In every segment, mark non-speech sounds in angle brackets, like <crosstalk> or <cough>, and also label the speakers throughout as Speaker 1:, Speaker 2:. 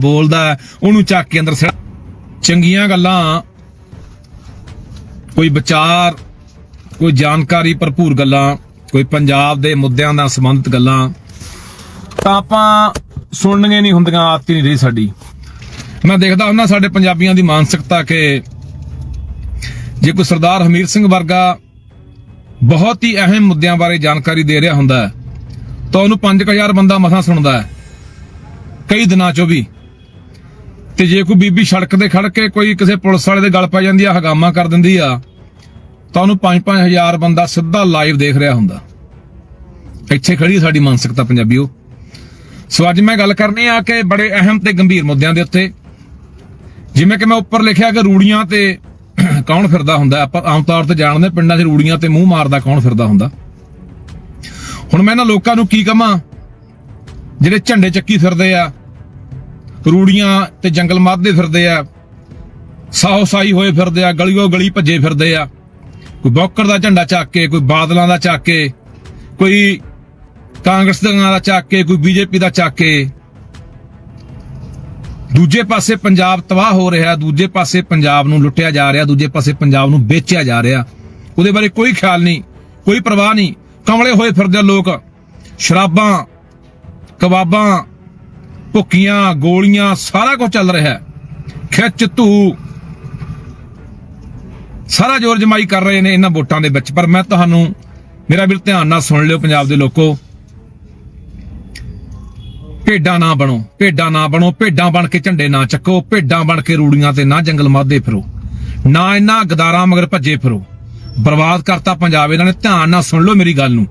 Speaker 1: ਬੋਲਦਾ ਉਹਨੂੰ ਚੱਕ ਕੇ ਅੰਦਰ ਸੜ ਚੰਗੀਆਂ ਗੱਲਾਂ, ਕੋਈ ਵਿਚਾਰ, ਕੋਈ ਜਾਣਕਾਰੀ ਭਰਪੂਰ ਗੱਲਾਂ, ਕੋਈ ਪੰਜਾਬ ਦੇ ਮੁੱਦਿਆਂ ਨਾਲ ਸੰਬੰਧਿਤ ਗੱਲਾਂ, ਤਾਂ ਆਪਾਂ ਸੁਣਨੀਆਂ ਨਹੀਂ ਹੁੰਦੀਆਂ, ਆਦਤ ਨਹੀਂ ਰਹੀ ਸਾਡੀ। ਮੈਂ ਦੇਖਦਾ ਹੁੰਦਾ ਸਾਡੇ ਪੰਜਾਬੀਆਂ ਦੀ ਮਾਨਸਿਕਤਾ ਕਿ ਜੇ ਕੋਈ ਸਰਦਾਰ ਹਮੀਰ ਸਿੰਘ ਵਰਗਾ ਬਹੁਤ ਹੀ ਅਹਿਮ ਮੁੱਦਿਆਂ ਬਾਰੇ ਜਾਣਕਾਰੀ ਦੇ ਰਿਹਾ ਹੁੰਦਾ ਤਾਂ ਉਹਨੂੰ 5000 ਬੰਦਾ ਮਸਾਂ ਸੁਣਦਾ ਹੈ, ਕਈ ਦਿਨਾਂ ਚੋਂ ਵੀ। ਤੇ ਜੇ ਕੋਈ ਬੀਬੀ ਸੜਕ ਤੇ ਖੜ ਕੇ ਕੋਈ ਕਿਸੇ ਪੁਲਿਸ ਵਾਲੇ ਦੇ ਗਲ ਪੈ ਜਾਂਦੀ ਆ, ਹਗਾਮਾ ਕਰ ਦਿੰਦੀ ਆ, ਤਾਂ ਉਹਨੂੰ 5-5000 ਬੰਦਾ ਸਿੱਧਾ ਲਾਈਵ ਦੇਖ ਰਿਹਾ ਹੁੰਦਾ। ਇੱਥੇ ਖੜੀ ਸਾਡੀ ਮਾਨਸਿਕਤਾ ਪੰਜਾਬੀਓ। ਸੋ ਅੱਜ ਮੈਂ ਗੱਲ ਕਰਨੀ ਆ ਕਿ ਬੜੇ ਅਹਿਮ ਤੇ ਗੰਭੀਰ ਮੁੱਦਿਆਂ ਦੇ ਉੱਤੇ। ਜਿਵੇਂ ਕਿ ਮੈਂ ਉੱਪਰ ਲਿਖਿਆ ਕਿ ਰੂੜੀਆਂ ਤੇ <clears throat> ਕੌਣ ਫਿਰਦਾ ਹੁੰਦਾ, ਆਪਾਂ ਆਮ ਤੌਰ ਤੇ ਜਾਣਦੇ ਪਿੰਡਾਂ 'ਚ ਰੂੜੀਆਂ ਤੇ ਮੂੰਹ ਮਾਰਦਾ ਕੌਣ ਫਿਰਦਾ ਹੁੰਦਾ। ਹੁਣ ਮੈਂ ਇਹਨਾਂ ਲੋਕਾਂ ਨੂੰ ਕੀ ਕਹਾਂ ਜਿਹੜੇ ਝੰਡੇ ਚੱਕੀ ਫਿਰਦੇ ਆ ਰੂੜੀਆਂ ਤੇ ਜੰਗਲ ਮਾਧਦੇ ਫਿਰਦੇ ਆ ਸਾਹੋ ਸਾਈ ਹੋਏ ਫਿਰਦੇ ਆ, ਗਲੀਓ ਗਲੀ ਭੱਜੇ ਫਿਰਦੇ ਆ। ਕੋਈ ਬੌਕਰ ਦਾ ਝੰਡਾ ਚੱਕ ਕੇ, ਕੋਈ ਬਾਦਲਾਂ ਦਾ ਚੱਕ ਕੇ, ਕੋਈ ਕਾਂਗਰਸ ਦਾ ਚੱਕ ਕੇ, ਕੋਈ ਬੀਜੇਪੀ ਦਾ ਚੱਕ ਕੇ। ਦੂਜੇ ਪਾਸੇ ਪੰਜਾਬ ਤਬਾਹ ਹੋ ਰਿਹਾ, ਦੂਜੇ ਪਾਸੇ ਪੰਜਾਬ ਨੂੰ ਲੁੱਟਿਆ ਜਾ ਰਿਹਾ, ਦੂਜੇ ਪਾਸੇ ਪੰਜਾਬ ਨੂੰ ਵੇਚਿਆ ਜਾ ਰਿਹਾ। ਉਹਦੇ ਬਾਰੇ ਕੋਈ ਖਿਆਲ ਨਹੀਂ, ਕੋਈ ਪਰਵਾਹ ਨਹੀਂ। ਕਮਲੇ ਹੋਏ ਫਿਰਦੇ ਲੋਕ। ਸ਼ਰਾਬਾਂ, ਕਬਾਬਾਂ ਭੁੱਕੀਆਂ ਗੋਲੀਆਂ, ਸਾਰਾ ਕੁਝ ਚੱਲ ਰਿਹਾ ਹੈ। ਖਿੱਚ ਧੂ ਸਾਰਾ ਜ਼ੋਰ ਜਮਾਈ ਕਰ ਰਹੇ ਨੇ ਇਹਨਾਂ ਵੋਟਾਂ ਦੇ ਵਿੱਚ। ਪਰ ਮੈਂ ਤੁਹਾਨੂੰ, ਮੇਰਾ ਵੀ ਧਿਆਨ ਨਾਲ ਸੁਣ ਲਿਓ ਪੰਜਾਬ ਦੇ ਲੋਕੋ। ਭੇਡਾਂ ਨਾ ਬਣੋ, ਭੇਡਾਂ ਨਾ ਬਣੋ, ਭੇਡਾਂ ਬਣ ਕੇ ਝੰਡੇ ਨਾ ਚੱਕੋ, ਭੇਡਾਂ ਬਣ ਕੇ ਰੂੜੀਆਂ ਤੇ ਨਾ ਜੰਗਲ ਮਾਦੇ ਫਿਰੋ। ਨਾ ਇਹਨਾਂ ਗਦਾਰਾਂ ਮਗਰ ਭੱਜੇ ਫਿਰੋ। ਬਰਬਾਦ ਕਰਤਾ ਪੰਜਾਬ, ਇਹਨਾਂ ਨੇ ਧਿਆਨ ਨਾਲ ਸੁਣ ਲਓ ਮੇਰੀ ਗੱਲ ਨੂੰ।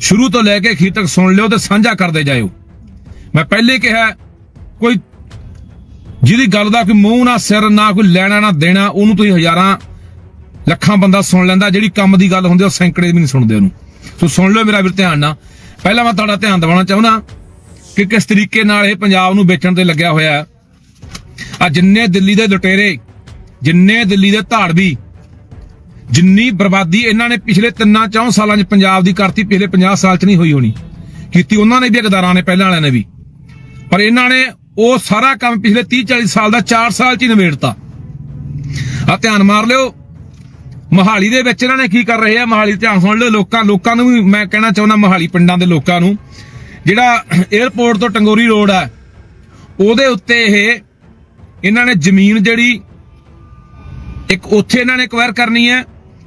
Speaker 1: ਸ਼ੁਰੂ ਤੋਂ ਲੈ ਕੇ ਅਖੀਰ ਤੱਕ ਸੁਣ ਲਿਓ ਤੇ ਸਾਂਝਾ ਕਰਦੇ ਜਾਇਓ। ਮੈਂ ਪਹਿਲੇ ਕਿਹਾ, ਕੋਈ ਜਿਹਦੀ ਗੱਲ ਦਾ ਕੋਈ ਮੂੰਹ ਨਾ, ਸਿਰ ਨਾ, ਕੋਈ ਲੈਣਾ ਨਾ ਦੇਣਾ, ਉਹਨੂੰ ਤੁਸੀਂ ਹਜ਼ਾਰਾਂ ਲੱਖਾਂ ਬੰਦਾ ਸੁਣ ਲੈਂਦਾ, ਜਿਹੜੀ ਕੰਮ ਦੀ ਗੱਲ ਹੁੰਦੀ ਉਹ ਸੈਂਕੜੇ ਵੀ ਨਹੀਂ ਸੁਣਦੇ ਉਹਨੂੰ। ਸੋ ਸੁਣ ਲਓ ਮੇਰਾ ਵੀਰ, ਧਿਆਨ ਨਾਲ। ਪਹਿਲਾਂ ਮੈਂ ਤੁਹਾਡਾ ਧਿਆਨ ਦਿਵਾਉਣਾ ਚਾਹੁੰਦਾ ਕਿ ਕਿਸ ਤਰੀਕੇ ਨਾਲ ਇਹ ਪੰਜਾਬ ਨੂੰ ਵੇਚਣ ਤੇ ਲੱਗਿਆ ਹੋਇਆ ਆ ਜਿੰਨੇ ਦਿੱਲੀ ਦੇ ਲੁਟੇਰੇ, ਜਿੰਨੇ ਦਿੱਲੀ ਦੇ ਧਾੜਵੀ, ਜਿੰਨੀ ਬਰਬਾਦੀ ਇਹਨਾਂ ਨੇ ਪਿਛਲੇ 3-4 ਸਾਲਾਂ 'ਚ ਪੰਜਾਬ ਦੀ ਕਰਤੀ, ਪਿਛਲੇ 50 ਸਾਲ 'ਚ ਨਹੀਂ ਹੋਈ ਹੋਣੀ। ਕੀਤੀ ਉਹਨਾਂ ਨੇ ਵੀ ਗਦਾਰਾਂ ਨੇ, ਪਹਿਲਾਂ ਵਾਲਿਆਂ ਨੇ ਵੀ। ਪਰ ਇਹਨਾਂ ਨੇ ਉਹ ਸਾਰਾ ਕੰਮ ਪਿਛਲੇ 30-40 ਸਾਲ ਦਾ 4 ਸਾਲ 'ਚ ਹੀ ਨਿਬੇੜਤਾ। ਆ ਧਿਆਨ ਮਾਰ ਲਿਓ। ਮੋਹਾਲੀ ਦੇ ਵਿੱਚ ਇਹਨਾਂ ਨੇ ਕੀ ਕਰ ਰਹੇ ਆ? ਮੋਹਾਲੀ ਧਿਆਨ ਸੁਣ ਲਿਓ। ਲੋਕਾਂ ਲੋਕਾਂ ਨੂੰ ਵੀ ਮੈਂ ਕਹਿਣਾ ਚਾਹੁੰਦਾ ਮੋਹਾਲੀ ਪਿੰਡਾਂ ਦੇ ਲੋਕਾਂ ਨੂੰ, ਜਿਹੜਾ 에어ਪੋਰਟ ਤੋਂ ਟੰਗੋਰੀ ਰੋਡ ਆ, ਉਹਦੇ ਉੱਤੇ ਇਹ ਇਹਨਾਂ ਨੇ ਜ਼ਮੀਨ ਜਿਹੜੀ, ਇੱਕ ਉੱਥੇ ਇਹਨਾਂ ਨੇ ਐਕਵਾਇਰ ਕਰਨੀ ਹੈ।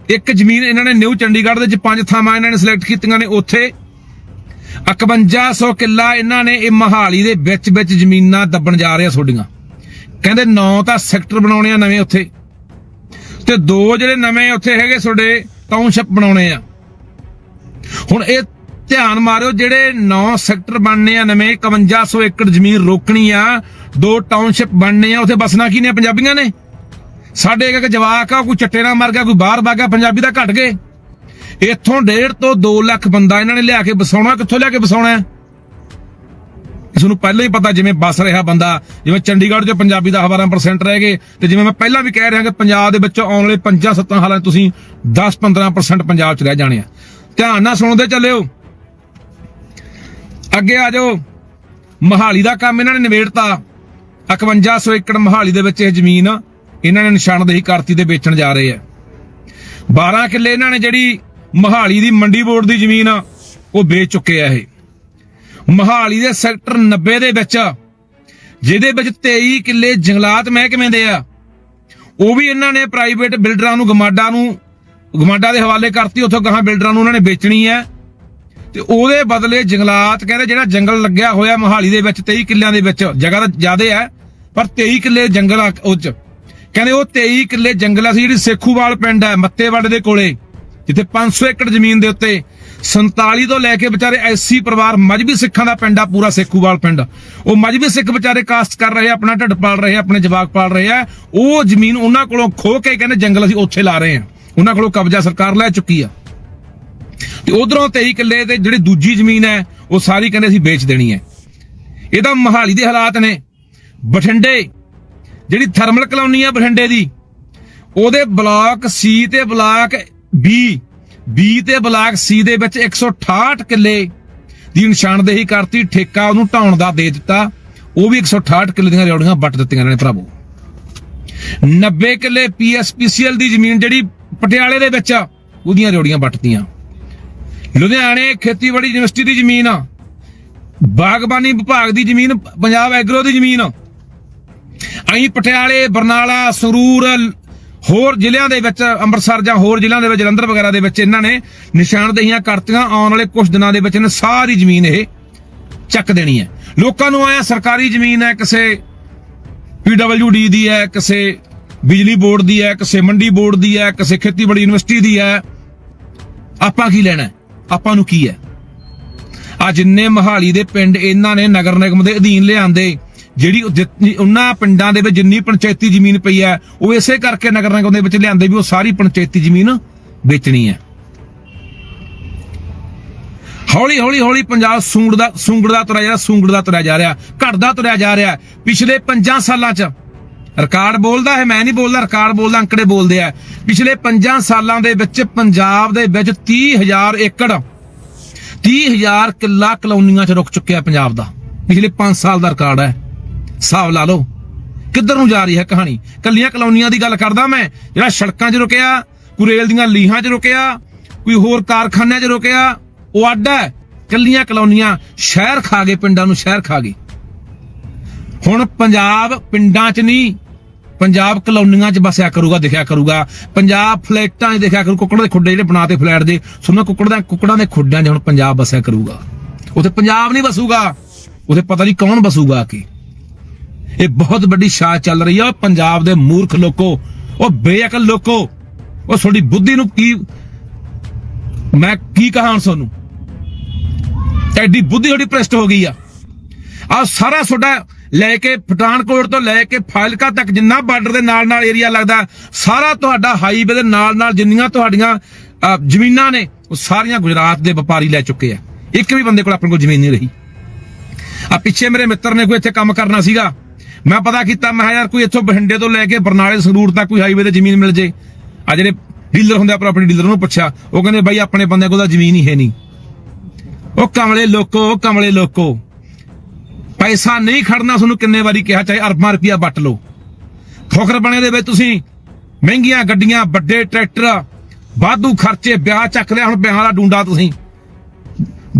Speaker 1: ਇੱਕ ਜ਼ਮੀਨ ਇਹਨਾਂ ਨੇ ਨਿਊ ਚੰਡੀਗੜ੍ਹ ਦੇ ਵਿੱਚ ਪੰਜ ਥਾਵਾਂ ਇਹਨਾਂ ਨੇ ਸਿਲੈਕਟ ਕੀਤੀਆਂ ਨੇ ਉੱਥੇ। 5100 ਕਿੱਲਾ ਇਹਨਾਂ ਨੇ ਇਹ ਮਹਾਲੀ ਦੇ ਵਿੱਚ ਵਿੱਚ ਜ਼ਮੀਨਾਂ ਦੱਬਣ ਜਾ ਰਹੇ ਆ ਤੁਹਾਡੀਆਂ ਕਹਿੰਦੇ ਨੌ ਤਾਂ ਸੈਕਟਰ ਬਣਾਉਣੇ ਆ ਨਵੇਂ ਉੱਥੇ। ਤੇ ਦੋ ਜਿਹੜੇ ਨਵੇਂ ਉੱਥੇ ਹੈਗੇ ਤੁਹਾਡੇ ਟਾਊਨਸ਼ਿਪ ਬਣਾਉਣੇ ਆ। ਹੁਣ ਇਹ ਧਿਆਨ ਮਾਰਿਓ, ਜਿਹੜੇ 9 ਸੈਕਟਰ ਬਣਨੇ ਆ ਨਵੇਂ 5100 ਏਕੜ ਜ਼ਮੀਨ ਰੋਕਣੀ ਆ, ਦੋ ਟਾਊਨਸ਼ਿਪ ਬਣਨੇ ਆ, ਉੱਥੇ ਬਸਣਾ ਕੀ ਨੇ ਪੰਜਾਬੀਆਂ ਨੇ? ਸਾਡੇ ਇੱਕ ਜਵਾਕ ਆ, ਕੋਈ ਚੱਟੇ ਨਾਲ ਮਰ ਗਿਆ, ਕੋਈ ਬਾਹਰ ਵਗ ਪੰਜਾਬੀ ਦਾ ਘਟ ਗਏ। ਇੱਥੋਂ ਡੇਢ ਤੋਂ 2 ਲੱਖ ਬੰਦਾ ਇਹਨਾਂ ਨੇ ਲਿਆ ਕੇ ਵਸਾਉਣਾ, ਕਿੱਥੋਂ ਲਿਆ ਕੇ ਵਸਾਉਣਾ ਹੈ? ਇਸ ਨੂੰ ਪਹਿਲਾਂ ਹੀ ਪਤਾ ਜਿਵੇਂ ਬਸ ਰਿਹਾ ਬੰਦਾ, ਜਿਵੇਂ ਚੰਡੀਗੜ੍ਹ 'ਚ ਪੰਜਾਬੀ ਦਾ 12% ਰਹਿ ਗਏ ਤੇ ਜਿਵੇਂ ਮੈਂ ਪਹਿਲਾਂ ਵੀ ਕਹਿ ਰਿਹਾ ਕਿ ਪੰਜਾਬ ਦੇ ਵਿੱਚੋਂ ਆਉਣ ਵਾਲੇ 5-7 ਹਾਲਾਂ 'ਚ ਤੁਸੀਂ 10-15% ਪੰਜਾਬ 'ਚ ਰਹਿ ਜਾਣੇ ਆ। ਧਿਆਨ ਨਾਲ ਸੁਣਦੇ ਚੱਲਿਓ। ਅੱਗੇ ਆ ਜਾਓ। ਮਹਾਲੀ ਦਾ ਕੰਮ ਇਹਨਾਂ ਨੇ ਨਿਬੇੜਤਾ। 5100 ਏਕੜ ਮਹਾਲੀ ਦੇ ਵਿੱਚ ਇਹ ਜ਼ਮੀਨ ਇਹਨਾਂ ਨੇ ਨਿਸ਼ਾਨਦੇਹੀ ਕਰਤੀ ਤੇ ਵੇਚਣ ਜਾ ਰਹੇ ਆ। 12 ਕਿੱਲੇ ਇਹਨਾਂ ਨੇ ਜਿਹੜੀ ਮਹਾਲੀ ਦੀ ਮੰਡੀ ਬੋਰਡ ਦੀ ਜ਼ਮੀਨ ਉਹ ਵੇਚ ਚੁੱਕੇ ਆ ਇਹ। ਮਹਾਲੀ ਦੇ ਸੈਕਟਰ 90 ਦੇ ਵਿੱਚ ਜਿਹਦੇ ਵਿੱਚ 23 ਕਿੱਲੇ ਜੰਗਲਾਤ ਮਹਿਕਮੇ ਦੇ ਆ। ਉਹ ਵੀ ਇਹਨਾਂ ਨੇ ਪ੍ਰਾਈਵੇਟ ਬਿਲਡਰਾਂ ਨੂੰ ਗਮਾਡਾ ਨੂੰ, ਗਮਾਡਾ ਦੇ ਹਵਾਲੇ ਕਰਤੀ, ਉੱਥੋਂ ਗਾਹਾਂ ਬਿਲਡਰਾਂ ਨੂੰ ਉਹਨਾਂ ਨੇ ਵੇਚਣੀ ਹੈ ਤੇ ਉਹਦੇ ਬਦਲੇ ਜੰਗਲਾਤ ਕਹਿੰਦੇ ਜਿਹੜਾ ਜੰਗਲ ਲੱਗਿਆ ਹੋਇਆ ਮੋਹਾਲੀ ਦੇ ਵਿੱਚ 23 ਕਿੱਲਿਆਂ ਦੇ ਵਿੱਚ, ਜਗ੍ਹਾ ਤਾਂ ਜ਼ਿਆਦੇ ਹੈ ਪਰ 23 ਕਿੱਲੇ ਜੰਗਲ ਆ, ਉਹ ਚ। ਕਹਿੰਦੇ ਉਹ 23 ਕਿੱਲੇ ਜੰਗਲ ਆ ਸੀ ਜਿਹੜੀ ਸੇਖੂਵਾਲ ਪਿੰਡ ਹੈ ਮੱਤੇਵੜ ਦੇ ਕੋਲੇ। ਜਿੱਥੇ 500 ਏਕੜ ਜ਼ਮੀਨ ਦੇ ਉੱਤੇ 47 ਤੋਂ ਲੈ ਕੇ ਵਿਚਾਰੇ ਐਸਸੀ ਪਰਿਵਾਰ ਮਜਬੀ ਸਿੱਖਾਂ ਦਾ ਪਿੰਡ ਆ, ਪੂਰਾ ਸੇਖੂਵਾਲ ਪਿੰਡ। ਉਹ ਮਜਬੀ ਸਿੱਖ ਵਿਚਾਰੇ ਕਾਸਟ ਕਰ ਰਹੇ ਆਪਣਾ ਢਿੱਡ ਪਾਲ ਰਹੇ ਆ, ਆਪਣੇ ਜਵਾਕ ਪਾਲ ਰਹੇ ਆ। ਉਹ ਜ਼ਮੀਨ ਉਹਨਾਂ ਕੋਲੋਂ ਖੋ ਕੇ ਕਹਿੰਦੇ ਜੰਗਲ ਅਸੀਂ ਉੱਥੇ ਲਾ ਰਹੇ ਆ। ਉਹਨਾਂ ਕੋਲੋਂ ਕਬਜ਼ਾ ਸਰਕਾਰ ਲੈ ਚੁੱਕੀ ਆ। ਤੇ ਉਧਰੋਂ 23 ਕਿੱਲੇ ਤੇ ਜਿਹੜੀ ਦੂਜੀ ਜ਼ਮੀਨ ਹੈ, ਉਹ ਸਾਰੀ ਕਹਿੰਦੇ ਅਸੀਂ ਵੇਚ ਦੇਣੀ ਹੈ। ਇਹਦਾ ਮਹਾਲੀ ਦੇ ਹਾਲਾਤ ਨੇ। ਬਠਿੰਡੇ, ਜਿਹੜੀ ਥਰਮਲ ਕਲੋਨੀ ਆ ਬਠਿੰਡੇ ਦੀ, ਉਹਦੇ ਬਲਾਕ ਸੀ ਤੇ ਬਲਾਕ ਬੀ ਬੀ ਤੇ ਬਲਾਕ ਸੀ ਦੇ ਵਿੱਚ 168 ਕਿੱਲੇ ਦੀ ਨਿਸ਼ਾਨਦੇਹੀ ਕਰਤੀ, ਠੇਕਾ ਉਹਨੂੰ ਢਾਉਣ ਦਾ ਦੇ ਦਿੱਤਾ। ਉਹ ਵੀ 168 ਕਿੱਲੇ ਦੀਆਂ ਰਿਓੜੀਆਂ ਵੱਟ ਦਿੱਤੀਆਂ ਨੇ ਭਰਾਵੋ। 90 ਕਿੱਲੇ ਪੀਐਸਪੀਸੀਐਲ ਦੀ ਜ਼ਮੀਨ ਜਿਹੜੀ ਪਟਿਆਲੇ ਦੇ ਵਿੱਚ ਆ, ਉਹਦੀਆਂ ਰਿਓੜੀਆਂ ਵੱਟਤੀਆਂ। ਲੁਧਿਆਣੇ ਖੇਤੀਬਾੜੀ ਯੂਨੀਵਰਸਿਟੀ ਦੀ ਜ਼ਮੀਨ ਆ, ਬਾਗਬਾਨੀ ਵਿਭਾਗ ਦੀ ਜ਼ਮੀਨ, ਪੰਜਾਬ ਐਗਰੋ ਦੀ ਜ਼ਮੀਨ ਅਹੀਂ ਪਟਿਆਲੇ, ਬਰਨਾਲਾ, ਸੰਗਰੂਰ ਹੋਰ ਜ਼ਿਲ੍ਹਿਆਂ ਦੇ ਵਿੱਚ, ਅੰਮ੍ਰਿਤਸਰ ਜਾਂ ਹੋਰ ਜ਼ਿਲ੍ਹਿਆਂ ਦੇ ਵਿੱਚ, ਜਲੰਧਰ ਵਗੈਰਾ ਦੇ ਵਿੱਚ ਇਹਨਾਂ ਨੇ ਨਿਸ਼ਾਨਦੇਹੀਆਂ ਕਰਤੀਆਂ। ਆਉਣ ਵਾਲੇ ਕੁਝ ਦਿਨਾਂ ਦੇ ਵਿੱਚ ਇਹਨਾਂ ਸਾਰੀ ਜ਼ਮੀਨ ਇਹ ਚੱਕ ਦੇਣੀ ਹੈ। ਲੋਕਾਂ ਨੂੰ ਆਇਆ ਸਰਕਾਰੀ ਜ਼ਮੀਨ ਹੈ, ਕਿਸੇ ਪੀਡਬਲਯੂਡੀ ਦੀ ਹੈ, ਕਿਸੇ ਬਿਜਲੀ ਬੋਰਡ ਦੀ ਹੈ, ਕਿਸੇ ਮੰਡੀ ਬੋਰਡ ਦੀ ਹੈ, ਕਿਸੇ ਖੇਤੀਬਾੜੀ ਯੂਨੀਵਰਸਿਟੀ ਦੀ ਹੈ। ਆਪਾਂ ਕੀ ਲੈਣਾ ਆਪਾਂ ਨੂੰ ਕੀ ਹੈ? ਆ ਜਿੰਨੇ ਮਹਾਲੀ ਦੇ ਪਿੰਡ ਇਹਨਾਂ ਨੇ ਨਗਰ ਨਿਗਮ ਦੇ ਅਧੀਨ ਲਿਆਂਦੇ। ਜਿਹੜੀ ਜਿ- ਉਹਨਾਂ ਪਿੰਡਾਂ ਦੇ ਵਿੱਚ ਜਿੰਨੀ ਪੰਚਾਇਤੀ ਜ਼ਮੀਨ ਪਈ ਹੈ, ਉਹ ਇਸੇ ਕਰਕੇ ਨਗਰ ਨਿਗਮ ਦੇ ਵਿੱਚ ਲਿਆਂਦੇ ਵੀ ਉਹ ਸਾਰੀ ਪੰਚਾਇਤੀ ਜ਼ਮੀਨ ਵੇਚਣੀ ਹੈ। ਹੌਲੀ ਹੌਲੀ ਹੌਲੀ ਪੰਜਾਬ ਸੂੰਗੜਦਾ ਸੂੰਗੜਦਾ ਤੁਰਿਆ ਜਾ ਰਿਹਾ ਸੂੰਗੜਦਾ ਤੁਰਿਆ ਜਾ ਰਿਹਾ ਘਟਦਾ ਤੁਰਿਆ ਜਾ ਰਿਹਾ। ਪਿਛਲੇ 5 ਸਾਲਾਂ 'ਚ ਰਿਕਾਰਡ ਬੋਲਦਾ ਹੈ, ਮੈਂ ਨਹੀਂ ਬੋਲਦਾ, ਰਿਕਾਰਡ ਬੋਲਦਾ, ਅੰਕੜੇ ਬੋਲਦੇ ਆ। ਪਿਛਲੇ 5 ਸਾਲਾਂ ਦੇ ਵਿੱਚ ਪੰਜਾਬ ਦੇ ਵਿੱਚ 30000 ਏਕੜ 30000 ਕਿੱਲਾ ਕਲੋਨੀਆਂ 'ਚ ਰੁਕ ਚੁੱਕਿਆ ਪੰਜਾਬ ਦਾ। ਪਿਛਲੇ 5 ਸਾਲ ਦਾ ਰਿਕਾਰਡ ਹੈ। ਹਿਸਾਬ ਲਾ ਲਓ। ਕਿੱਧਰ ਨੂੰ ਜਾ ਰਹੀ ਹੈ ਕਹਾਣੀ? ਕੱਲੀਆਂ ਕਲੋਨੀਆਂ ਦੀ ਗੱਲ ਕਰਦਾ ਮੈਂ, ਜਿਹੜਾ ਸੜਕਾਂ 'ਚ ਰੁਕਿਆ, ਕੋਈ ਰੇਲ ਦੀਆਂ ਲੀਹਾਂ 'ਚ ਰੁਕਿਆ, ਕੋਈ ਹੋਰ ਕਾਰਖਾਨਿਆਂ 'ਚ ਰੁਕਿਆ, ਉਹ ਅੱਡ ਹੈ। ਕੱਲੀਆਂ ਕਲੋਨੀਆਂ ਸ਼ਹਿਰ ਖਾ ਗਏ, ਪਿੰਡਾਂ ਨੂੰ ਸ਼ਹਿਰ ਖਾ ਗਏ। ਹੁਣ ਪੰਜਾਬ ਪਿੰਡਾਂ 'ਚ ਨਹੀਂ, ਪੰਜਾਬ ਕਲੋਨੀਆਂ 'ਚ ਬਸਿਆ ਕਰੂਗਾ, ਦਿਖਿਆ ਕਰੂਗਾ। ਪੰਜਾਬ ਫਲੈਟਾਂ 'ਚ ਦਿਖਿਆ ਕਰੂ ਕੁੱਕੜ ਦੇ ਖੁੱਡੇ ਜਿਹੜੇ ਬਣਾਤੇ ਫਲੈਟ ਦੇ ਸੁਣੋ ਕੁੱਕੜ ਦਾ ਕੁੱਕੜਾਂ ਦੇ ਖੁੱਡਿਆਂ 'ਚ ਹੁਣ ਪੰਜਾਬ ਬਸਿਆ ਕਰੂਗਾ। ਉੱਥੇ ਪੰਜਾਬ ਨਹੀਂ ਬਸੂਗਾ, ਉੱਥੇ ਪਤਾ ਨਹੀਂ ਕੌਣ ਬਸੂਗਾ ਕੀ। ਇਹ ਬਹੁਤ ਵੱਡੀ ਸ਼ਾਹ ਚੱਲ ਰਹੀ ਆ ਪੰਜਾਬ ਦੇ ਮੂਰਖ ਲੋਕੋ, ਉਹ ਬੇਅਕਲ ਲੋਕੋ, ਉਹ ਤੁਹਾਡੀ ਬੁੱਧੀ ਨੂੰ ਕੀ ਮੈਂ ਕੀ ਕਹਾਂ ਹੁਣ ਤੁਹਾਨੂੰ? ਐਡੀ ਬੁੱਧੀ ਤੁਹਾਡੀ ਭ੍ਰਿਸ਼ਟ ਹੋ ਗਈ ਆ। ਆ ਸਾਰਾ ਤੁਹਾਡਾ ਲੈ ਕੇ ਪਠਾਨਕੋਟ ਤੋਂ ਲੈ ਕੇ ਫਾਇਲਕਾ ਤੱਕ ਜਿੰਨਾ ਬਾਰਡਰ ਦੇ ਨਾਲ ਨਾਲ ਏਰੀਆ ਲੱਗਦਾ, ਸਾਰਾ ਤੁਹਾਡਾ ਹਾਈਵੇ ਦੇ ਨਾਲ ਨਾਲ ਜਿੰਨੀਆਂ ਤੁਹਾਡੀਆਂ ਜ਼ਮੀਨਾਂ ਨੇ, ਉਹ ਸਾਰੀਆਂ ਗੁਜਰਾਤ ਦੇ ਵਪਾਰੀ ਲੈ ਚੁੱਕੇ ਆ। ਇੱਕ ਵੀ ਬੰਦੇ ਕੋਲ ਆਪਣੇ ਕੋਲ ਜ਼ਮੀਨ ਨਹੀਂ ਰਹੀ। ਆ ਪਿੱਛੇ ਮੇਰੇ ਮਿੱਤਰ ਨੇ ਕੋਈ ਇੱਥੇ ਕੰਮ ਕਰਨਾ ਸੀਗਾ। ਮੈਂ ਪਤਾ ਕੀਤਾ, ਮੈਂ ਕਿਹਾ ਯਾਰ ਕੋਈ ਇੱਥੋਂ ਬਠਿੰਡੇ ਤੋਂ ਲੈ ਕੇ ਬਰਨਾਲੇ, ਸੰਗਰੂਰ ਤੱਕ ਕੋਈ ਹਾਈਵੇ ਤੇ ਜ਼ਮੀਨ ਮਿਲ ਜੇ। ਆ ਜਿਹੜੇ ਡੀਲਰ ਹੁੰਦੇ ਆ ਪ੍ਰਾਪਰਟੀ ਡੀਲਰ ਨੂੰ ਪੁੱਛਿਆ। ਉਹ ਕਹਿੰਦੇ, ਬਾਈ, ਆਪਣੇ ਬੰਦਿਆਂ ਕੋਲ ਤਾਂ ਜ਼ਮੀਨ ਹੀ ਹੈ ਨਹੀਂ। ਉਹ ਕਮਲੇ ਲੋਕੋ ਕਮਲੇ ਲੋਕੋ। ਪੈਸਾ ਨਹੀਂ ਖੜਨਾ, ਤੁਹਾਨੂੰ ਕਿੰਨੇ ਵਾਰੀ ਕਿਹਾ, ਚਾਹੇ ਅਰਬਾਂ ਰੁਪਇਆ ਵੱਟ ਲਓ। ਫੋਕਰ ਬਣੇ ਦੇ ਵਿੱਚ ਤੁਸੀਂ। ਮਹਿੰਗੀਆਂ ਗੱਡੀਆਂ, ਵੱਡੇ ਟਰੈਕਟਰ, ਵਾਧੂ ਖਰਚੇ, ਵਿਆਹ ਚੱਕ ਲਿਆ, ਹੁਣ ਵਿਆਹ ਦਾ ਡੂੰਡਾ ਤੁਸੀਂ।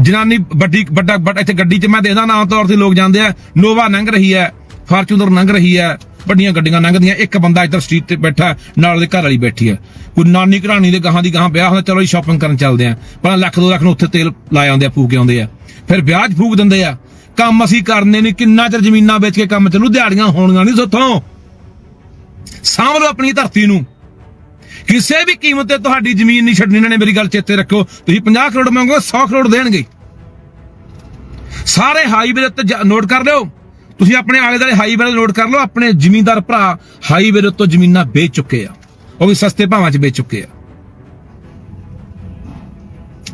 Speaker 1: ਜਨਾਨੀ ਵੱਡੀ, ਵੱਡਾ ਵੱਡਾ, ਇੱਥੇ ਗੱਡੀ 'ਚ ਮੈਂ ਦੇਖਦਾ, ਨਾ ਆਮ ਤੌਰ ਤੇ ਲੋਕ ਜਾਂਦੇ ਆ। ਨੋਵਾ ਲੰਘ ਰਹੀ ਹੈ। ਫਾਰਚੂਨਰ ਲੰਘ ਰਹੀ ਹੈ, ਵੱਡੀਆਂ ਗੱਡੀਆਂ ਲੰਘਦੀਆਂ ਇੱਕ ਬੰਦਾ ਇੱਧਰ ਸਟਰੀਟ ਤੇ ਬੈਠਾ, ਨਾਲ ਉਹਦੇ ਘਰ ਵਾਲੀ ਬੈਠੀ ਹੈ। ਕੋਈ ਨਾਨੀ ਘਰਾਣੀ ਦੇ ਗਾਹਾਂ ਦੀ ਗਾਹਾਂ ਵਿਆਹ ਹੁੰਦਾ ਚਲੋ ਜੀ ਸ਼ਾਪਿੰਗ ਕਰਨ ਚੱਲਦੇ ਆ ਪਹਿਲਾਂ ਲੱਖ ਦੋ ਲੱਖ ਨੂੰ ਉੱਥੇ ਤੇਲ ਲਾ ਆਉਂਦੇ ਆ, ਫੂਕ ਕੇ ਆਉਂਦੇ ਆ। ਫਿਰ ਵਿਆਹ 'ਚ ਫੂਕ ਦਿੰਦੇ ਆ। ਕੰਮ ਅਸੀਂ ਕਰਨੇ ਨਹੀਂ, ਕਿੰਨਾ ਚਿਰ ਜ਼ਮੀਨਾਂ ਵੇਚ ਕੇ ਕੰਮ ਚੱਲੂ, ਦਿਹਾੜੀਆਂ ਹੋਣੀਆਂ ਨਹੀਂ ਸੋਥੋਂ। ਸਾਂਭ ਲਓ ਆਪਣੀ ਧਰਤੀ ਨੂੰ। ਕਿਸੇ ਵੀ ਕੀਮਤ ਤੇ ਤੁਹਾਡੀ ਜ਼ਮੀਨ ਨਹੀਂ ਛੱਡਣੀ, ਇਹਨਾਂ ਨੇ ਮੇਰੀ ਗੱਲ ਚੇਤੇ ਰੱਖਿਓ। ਤੁਸੀਂ 50 ਕਰੋੜ ਮੰਗੋ 100 ਕਰੋੜ ਦੇਣਗੇ। ਸਾਰੇ ਹਾਈਵੇ ਦੇ ਉੱਤੇ ਨੋਟ ਕਰ ਲਿਓ। ਤੁਸੀਂ ਆਪਣੇ ਆਲੇ ਦੁਆਲੇ ਹਾਈਵੇ ਤੇ ਨੋਟ ਕਰ ਲਓ, ਆਪਣੇ ਜ਼ਮੀਂਦਾਰ ਭਰਾ ਹਾਈਵੇ ਦੇ ਉੱਤੋਂ ਜ਼ਮੀਨਾਂ ਵੇਚ ਚੁੱਕੇ ਆ। ਉਹ ਵੀ ਸਸਤੇ ਭਾਵਾਂ 'ਚ ਵੇਚ ਚੁੱਕੇ ਆ।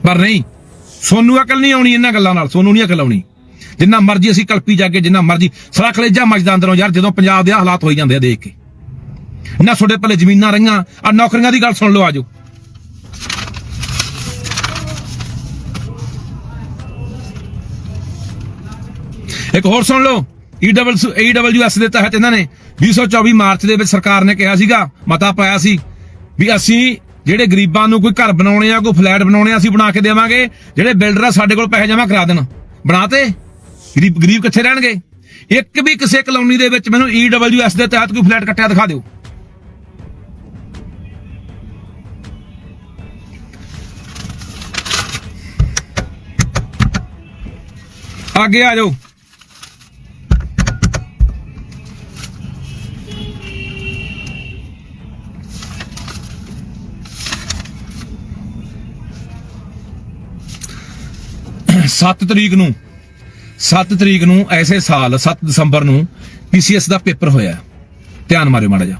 Speaker 1: ਪਰ ਨਹੀਂ, ਸੋਨੂੰ ਅਕਲ ਨਹੀਂ ਆਉਣੀ ਇਹਨਾਂ ਗੱਲਾਂ ਨਾਲ, ਸੋਨੂੰ ਨਹੀਂ ਅਕਲ ਆਉਣੀ। ਜਿੰਨਾ ਮਰਜ਼ੀ ਅਸੀਂ ਕਲਪੀ ਜਾ ਕੇ ਜਿੰਨਾ ਮਰਜ਼ੀ ਸਰਾ ਖਲੇਜਾ ਮੱਜਦਾ ਅੰਦਰੋਂ ਯਾਰ, ਜਦੋਂ ਪੰਜਾਬ ਦੇ ਹਾਲਾਤ ਹੋਈ ਜਾਂਦੇ ਆ ਦੇਖ ਕੇ। ਨਾ ਤੁਹਾਡੇ ਪੱਲੇ ਜ਼ਮੀਨਾਂ ਰਹੀਆਂ ਆ ਨੌਕਰੀਆਂ ਦੀ ਗੱਲ ਸੁਣ ਲਓ ਆਜੋ। ਇੱਕ ਹੋਰ ਸੁਣ ਲਓ। ਈਡਬਲਯੂਐਸ ਦੇ ਤਹਿਤ ਇਹਨਾਂ ਨੇ 2024 ਮਾਰਚ ਦੇ ਵਿੱਚ ਸਰਕਾਰ ਨੇ ਕਿਹਾ ਸੀਗਾ, ਮਤਾ ਪਾਇਆ ਸੀ ਵੀ ਅਸੀਂ ਜਿਹੜੇ ਗਰੀਬਾਂ ਨੂੰ ਕੋਈ ਘਰ ਬਣਾਉਣੇ ਆ, ਕੋਈ ਫਲੈਟ ਬਣਾਉਣੇ ਆ, ਅਸੀਂ ਬਣਾ ਕੇ ਦੇਵਾਂਗੇ, ਜਿਹੜੇ ਬਿਲਡਰ ਆ ਸਾਡੇ ਕੋਲ ਪੈਸੇ ਜਮ੍ਹਾਂ ਕਰਾ ਦੇਣ। ਬਣਾਤੇ ਗਰੀਬ ਗਰੀਬ ਕਿੱਥੇ ਰਹਿਣਗੇ? ਇੱਕ ਵੀ ਕਿਸੇ ਕਲੋਨੀ ਦੇ ਵਿੱਚ ਮੈਨੂੰ ਈਡਬਲਯੂਐਸ ਦੇ ਤਹਿਤ ਕੋਈ ਫਲੈਟ ਕੱਟਿਆ ਦਿਖਾ ਦਿਓ। ਅੱਗੇ ਆ ਜਾਓ। ਸੱਤ ਤਰੀਕ ਨੂੰ 7 ਤਰੀਕ ਨੂੰ ਐਸੇ ਸਾਲ 7 ਦਸੰਬਰ ਨੂੰ ਪੀਸੀਐਸ ਦਾ ਪੇਪਰ ਹੋਇਆ। ਧਿਆਨ ਮਾਰਿਓ ਮਾੜਾ ਜਿਹਾ।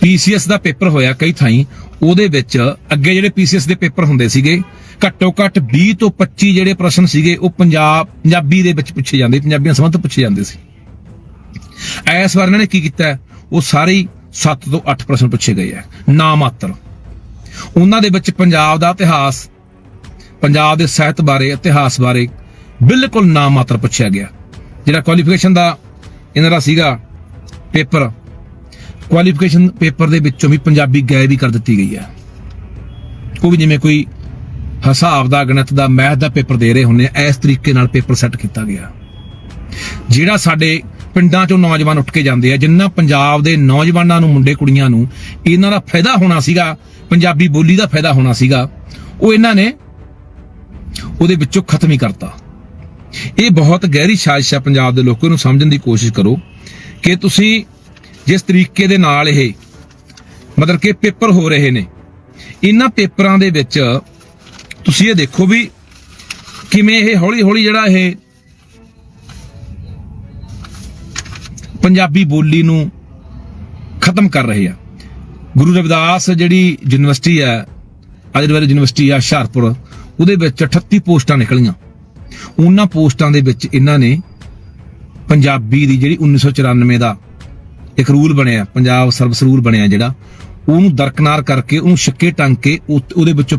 Speaker 1: ਪੀਸੀਐਸ ਦਾ ਪੇਪਰ ਹੋਇਆ ਕਈ ਥਾਈਂ, ਉਹਦੇ ਵਿੱਚ ਅੱਗੇ ਜਿਹੜੇ ਪੀਸੀਐਸ ਦੇ ਪੇਪਰ ਹੁੰਦੇ ਸੀਗੇ, ਘੱਟੋ ਘੱਟ 20 ਤੋਂ 25 ਜਿਹੜੇ ਪ੍ਰਸ਼ਨ ਸੀਗੇ, ਉਹ ਪੰਜਾਬ, ਪੰਜਾਬੀ ਦੇ ਵਿੱਚ ਪੁੱਛੇ ਜਾਂਦੇ, ਪੰਜਾਬੀਆਂ ਸੰਬੰਧ ਪੁੱਛੇ ਜਾਂਦੇ ਸੀ। ਇਸ ਵਾਰ ਇਹਨਾਂ ਨੇ ਕੀ ਕੀਤਾ? ਉਹ ਸਾਰੇ ਹੀ 7 ਤੋਂ 8 ਪ੍ਰਸ਼ਨ ਪੁੱਛੇ ਗਏ ਆ, ਨਾ ਮਾਤਰ। ਉਹਨਾਂ ਦੇ ਵਿੱਚ ਪੰਜਾਬ ਦਾ ਇਤਿਹਾਸ ਪੰਜਾਬ ਦੇ ਸਾਹਿਤ ਬਾਰੇ, ਇਤਿਹਾਸ ਬਾਰੇ ਬਿਲਕੁਲ ਨਾ ਮਾਤਰ ਪੁੱਛਿਆ ਗਿਆ। ਜਿਹੜਾ ਕੁਆਲੀਫਿਕੇਸ਼ਨ ਦਾ ਇਹਨਾਂ ਦਾ ਸੀਗਾ ਪੇਪਰ ਕੁਆਲੀਫਿਕੇਸ਼ਨ ਪੇਪਰ ਦੇ ਵਿੱਚੋਂ ਵੀ ਪੰਜਾਬੀ ਗਾਇਬ ਹੀ ਕਰ ਦਿੱਤੀ ਗਈ ਹੈ। ਉਹ ਵੀ ਜਿਵੇਂ ਕੋਈ ਹਿਸਾਬ ਦਾ, ਗਣਿਤ ਦਾ, ਮੈਥ ਦਾ ਪੇਪਰ ਦੇ ਰਹੇ ਹੁੰਦੇ ਆ, ਇਸ ਤਰੀਕੇ ਨਾਲ ਪੇਪਰ ਸੈੱਟ ਕੀਤਾ ਗਿਆ। ਜਿਹੜਾ ਸਾਡੇ ਪਿੰਡਾਂ ਚੋਂ ਨੌਜਵਾਨ ਉੱਠ ਕੇ ਜਾਂਦੇ ਆ, ਜਿੰਨਾ ਪੰਜਾਬ ਦੇ ਨੌਜਵਾਨਾਂ ਨੂੰ, ਮੁੰਡੇ ਕੁੜੀਆਂ ਨੂੰ ਇਹਨਾਂ ਦਾ ਫਾਇਦਾ ਹੋਣਾ ਸੀਗਾ, ਪੰਜਾਬੀ ਬੋਲੀ ਦਾ ਫਾਇਦਾ ਹੋਣਾ ਸੀਗਾ, ਉਹ ਇਹਨਾਂ ਨੇ ਉਹਦੇ ਵਿੱਚੋਂ ਖਤਮ ਹੀ ਕਰਤਾ। ਇਹ ਬਹੁਤ ਗਹਿਰੀ ਸਾਜ਼ਿਸ਼ ਹੈ ਪੰਜਾਬ ਦੇ ਲੋਕਾਂ ਨੂੰ ਸਮਝਣ ਦੀ ਕੋਸ਼ਿਸ਼ ਕਰੋ ਕਿ ਤੁਸੀਂ ਜਿਸ ਤਰੀਕੇ ਦੇ ਨਾਲ ਇਹ ਮਤਲਬ ਕਿ ਪੇਪਰ ਹੋ ਰਹੇ ਨੇ, ਇਹਨਾਂ ਪੇਪਰਾਂ ਦੇ ਵਿੱਚ ਤੁਸੀਂ ਇਹ ਦੇਖੋ ਵੀ ਕਿਵੇਂ ਇਹ ਹੌਲੀ ਹੌਲੀ ਜਿਹੜਾ ਇਹ ਪੰਜਾਬੀ ਬੋਲੀ ਨੂੰ ਖਤਮ ਕਰ ਰਹੇ ਆ। ਗੁਰੂ ਰਵਿਦਾਸ ਜਿਹੜੀ ਯੂਨੀਵਰਸਿਟੀ ਹੈ, ਆਯੁਰਵੈਦਿਕ ਯੂਨੀਵਰਸਿਟੀ ਆ ਹੁਸ਼ਿਆਰਪੁਰ ਉਹਦੇ ਵਿੱਚ 38 ਪੋਸਟਾਂ ਨਿਕਲੀਆਂ। ਉਹਨਾਂ ਪੋਸਟਾਂ ਦੇ ਵਿੱਚ ਇਹਨਾਂ ਨੇ ਪੰਜਾਬੀ ਦੀ ਜਿਹੜੀ 1994 ਦਾ ਇੱਕ ਰੂਲ ਬਣਿਆ, ਪੰਜਾਬ ਸਰਵਿਸ ਰੂਲ ਬਣਿਆ ਜਿਹੜਾ, ਉਹਨੂੰ ਦਰਕਨਾਰ ਕਰਕੇ, ਉਹਨੂੰ ਛੱਕੇ ਟੰਗ ਕੇ ਉਹਦੇ ਵਿੱਚੋਂ